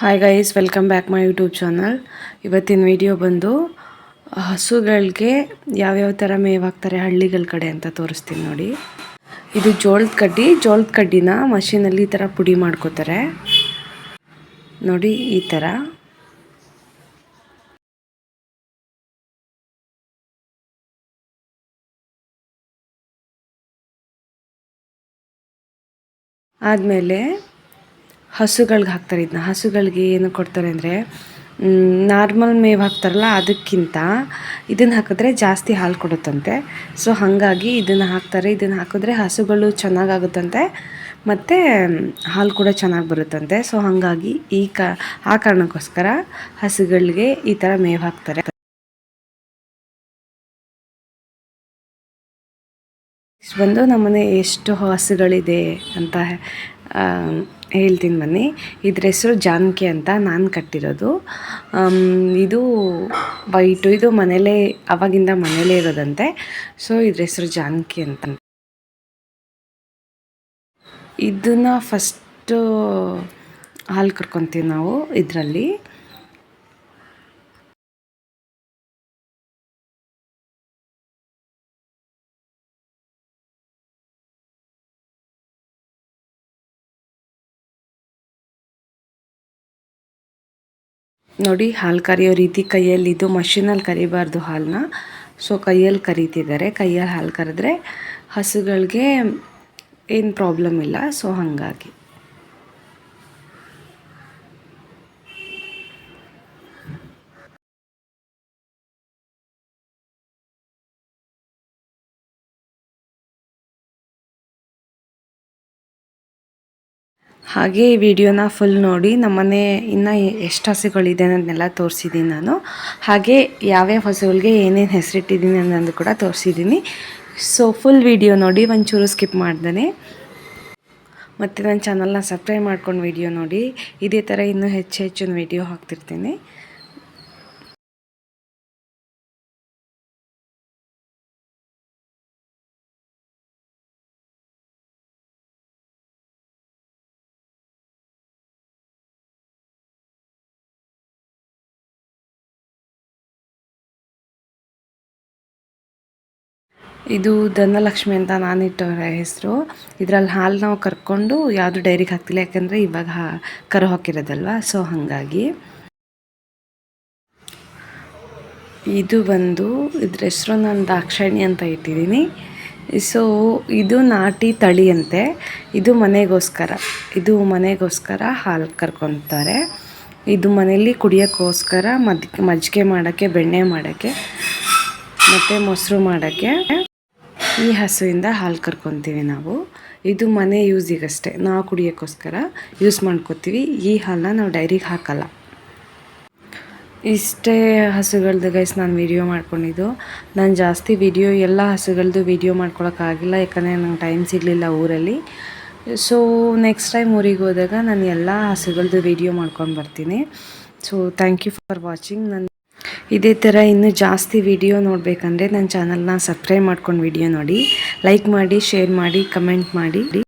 Hi guys welcome back my YouTube channel ಇವತ್ತಿನ video ಬಂದು, ಹಸುಗಳಿಗೆ ಯಾವ್ಯಾವ ಥರ ಮೇವಾಗ್ತಾರೆ ಹಳ್ಳಿಗಳ ಕಡೆ ಅಂತ ತೋರಿಸ್ತೀನಿ ನೋಡಿ. ಇದು ಜೋಳದ ಕಡ್ಡಿ, ಜೋಳದ ಕಡ್ಡಿನ ಮಷೀನಲ್ಲಿ ಈ ಥರ ಪುಡಿ ಮಾಡ್ಕೋತಾರೆ. ನೋಡಿ ಈ ಥರ ಆದಮೇಲೆ ಹಸುಗಳ್ಗೆ ಹಾಕ್ತಾರೆ ಇದನ್ನ ಹಸುಗಳಿಗೆ ಏನು ಕೊಡ್ತಾರೆ ಅಂದರೆ ನಾರ್ಮಲ್ ಮೇವು ಹಾಕ್ತಾರಲ್ಲ ಅದಕ್ಕಿಂತ ಇದನ್ನು ಹಾಕಿದ್ರೆ ಜಾಸ್ತಿ ಹಾಲು ಕೊಡುತ್ತಂತೆ. ಸೊ, ಹಾಗಾಗಿ ಇದನ್ನು ಹಾಕ್ತಾರೆ. ಇದನ್ನು ಹಾಕಿದ್ರೆ ಹಸುಗಳು ಚೆನ್ನಾಗಾಗುತ್ತಂತೆ. ಮತ್ತು, ಹಾಲು ಕೂಡ ಚೆನ್ನಾಗಿ ಬರುತ್ತಂತೆ. ಸೊ, ಹಾಗಾಗಿ ಈ ಕ, ಆ ಕಾರಣಕ್ಕೋಸ್ಕರ ಹಸುಗಳಿಗೆ ಈ ಥರ ಮೇವು ಹಾಕ್ತಾರೆ. ಬಂದು ನಮ್ಮನೆ ಎಷ್ಟು ಹಸುಗಳಿದೆ ಅಂತ ಹೇಳ್ತೀನಿ ಬನ್ನಿ. ಇದ್ರ ಹೆಸರು ಜಾನಕಿ ಅಂತ ನಾನು ಕಟ್ಟಿರೋದು. ಇದು ವೈಟು ಇದು ಮನೇಲೇ, ಅವಾಗಿಂದ ಮನೇಲೇ ಇರೋದಂತೆ. ಸೊ ಇದ್ರ ಹೆಸರು ಜಾನಕಿ ಅಂತ. ಇದನ್ನು ಫಸ್ಟು ಹಾಲು ಕರ್ಕೊತೀವಿ ನಾವು ಇದರಲ್ಲಿ. ನೋಡಿ, ಹಾಲು ಕರೆಯೋ ರೀತಿ ಕೈಯಲ್ಲಿ ಇದು ಮಷಿನಲ್ಲಿ ಕರಿಬಾರ್ದು ಹಾಲನ್ನ ಸೊ ಕೈಯಲ್ಲಿ ಕರಿತಿದ್ದಾರೆ. ಕೈಯಲ್ಲಿ ಹಾಲು ಕರೆದ್ರೆ ಹಸುಗಳಿಗೆ ಏನು ಪ್ರಾಬ್ಲಮ್ ಇಲ್ಲ. ಸೊ ಹಾಗಾಗಿ. ಹಾಗೆ ಈ ವಿಡಿಯೋನ ಫುಲ್ ನೋಡಿ ನಮ್ಮನೆ ಇನ್ನು ಎಷ್ಟು ಹಸುಗಳಿದೆ ಅನ್ನೋದನ್ನೆಲ್ಲ ತೋರಿಸಿದ್ದೀನಿ ನಾನು. ಹಾಗೆ ಯಾವ್ಯಾವ ಹಸುಗಳಿಗೆ ಏನೇನು ಹೆಸರಿಟ್ಟಿದ್ದೀನಿ ಅನ್ನೋದು ಕೂಡ ತೋರಿಸಿದ್ದೀನಿ ಸೊ ಫುಲ್ ವಿಡಿಯೋ ನೋಡಿ, ಒಂಚೂರು ಸ್ಕಿಪ್ ಮಾಡ್ದೇ ಮತ್ತು ನನ್ನ ಚಾನಲ್ನ ಸಬ್ಸ್ಕ್ರೈಬ್ ಮಾಡ್ಕೊಂಡು ವಿಡಿಯೋ ನೋಡಿ. ಇದೇ ಥರ ಇನ್ನೂ ಹೆಚ್ಚು ಹೆಚ್ಚು ವಿಡಿಯೋ ಹಾಕ್ತಿರ್ತೀನಿ. ಇದು ಧನಲಕ್ಷ್ಮಿ ಅಂತ ನಾನು ಇಟ್ಟವ್ರ ಹೆಸರು. ಇದರಲ್ಲಿ ಹಾಲು ನಾವು ಕರ್ಕೊಂಡು ಯಾವುದು ಡೈರಿಗೆ ಹಾಕ್ತಿಲ್ಲ, ಯಾಕಂದರೆ ಇವಾಗ ಕರು ಹಾಕಿರೋದಲ್ವ, ಸೊ ಹಾಗಾಗಿ. ಇದು ಬಂದು ಇದ್ರ ಹೆಸರು ನಾನು ದಾಕ್ಷಾಯಣಿ ಅಂತ ಇಟ್ಟಿದ್ದೀನಿ. ಸೊ ಇದು ನಾಟಿ ತಳಿ ಅಂತೆ ಇದು ಮನೆಗೋಸ್ಕರ ಇದು ಮನೆಗೋಸ್ಕರ ಹಾಲು ಕರ್ಕೊತಾರೆ. ಇದು ಮನೆಯಲ್ಲಿ ಕುಡಿಯೋಕ್ಕೋಸ್ಕರ ಮದ್, ಮಜ್ಜಿಗೆ ಮಾಡೋಕ್ಕೆ, ಬೆಣ್ಣೆ ಮಾಡೋಕ್ಕೆ, ಮತ್ತು ಮೊಸರು ಮಾಡೋಕ್ಕೆ. ಈ ಹಸುವಿಂದ ಹಾಲು ಕರ್ಕೊತೀವಿ ನಾವು. ಇದು ಮನೆ ಯೂಸಿಗಷ್ಟೇ ನಾವು ಕುಡಿಯೋಕ್ಕೋಸ್ಕರ ಯೂಸ್ ಮಾಡ್ಕೋತೀವಿ. ಈ ಹಾಲನ್ನ ನಾವು ಡೈರಿಗೆ ಹಾಕಲ್ಲ. ಇಷ್ಟೇ ಹಸುಗಳದ್ದು ಗೈಸ್ ನಾನು ವಿಡಿಯೋ ಮಾಡ್ಕೊಂಡಿದ್ದು. ನಾನು ಜಾಸ್ತಿ ವಿಡಿಯೋ ಎಲ್ಲ ಹಸುಗಳದ್ದು ವಿಡಿಯೋ ಮಾಡ್ಕೊಳಕ್ಕಾಗಿಲ್ಲ ಯಾಕಂದರೆ ನಂಗೆ ಟೈಮ್ ಸಿಗಲಿಲ್ಲ ಊರಲ್ಲಿ. ಸೊ ನೆಕ್ಸ್ಟ್ ಟೈಮ್ ಊರಿಗೆ ಹೋದಾಗ ನಾನು ಎಲ್ಲ ಹಸುಗಳದ್ದು ವಿಡಿಯೋ ಮಾಡ್ಕೊಂಡು ಬರ್ತೀನಿ. So thank you for watching ನನ್ನ ಇದೇ ಥರ ಇನ್ನೂ ಜಾಸ್ತಿ ವಿಡಿಯೋ ನೋಡಬೇಕಂದ್ರೆ ನನ್ನ ಚಾನಲ್ನ ಸಬ್ಸ್ಕ್ರೈಬ್ ಮಾಡ್ಕೊಂಡು ವಿಡಿಯೋ ನೋಡಿ. ಲೈಕ್ ಮಾಡಿ, ಶೇರ್ ಮಾಡಿ, ಕಮೆಂಟ್ ಮಾಡಿ.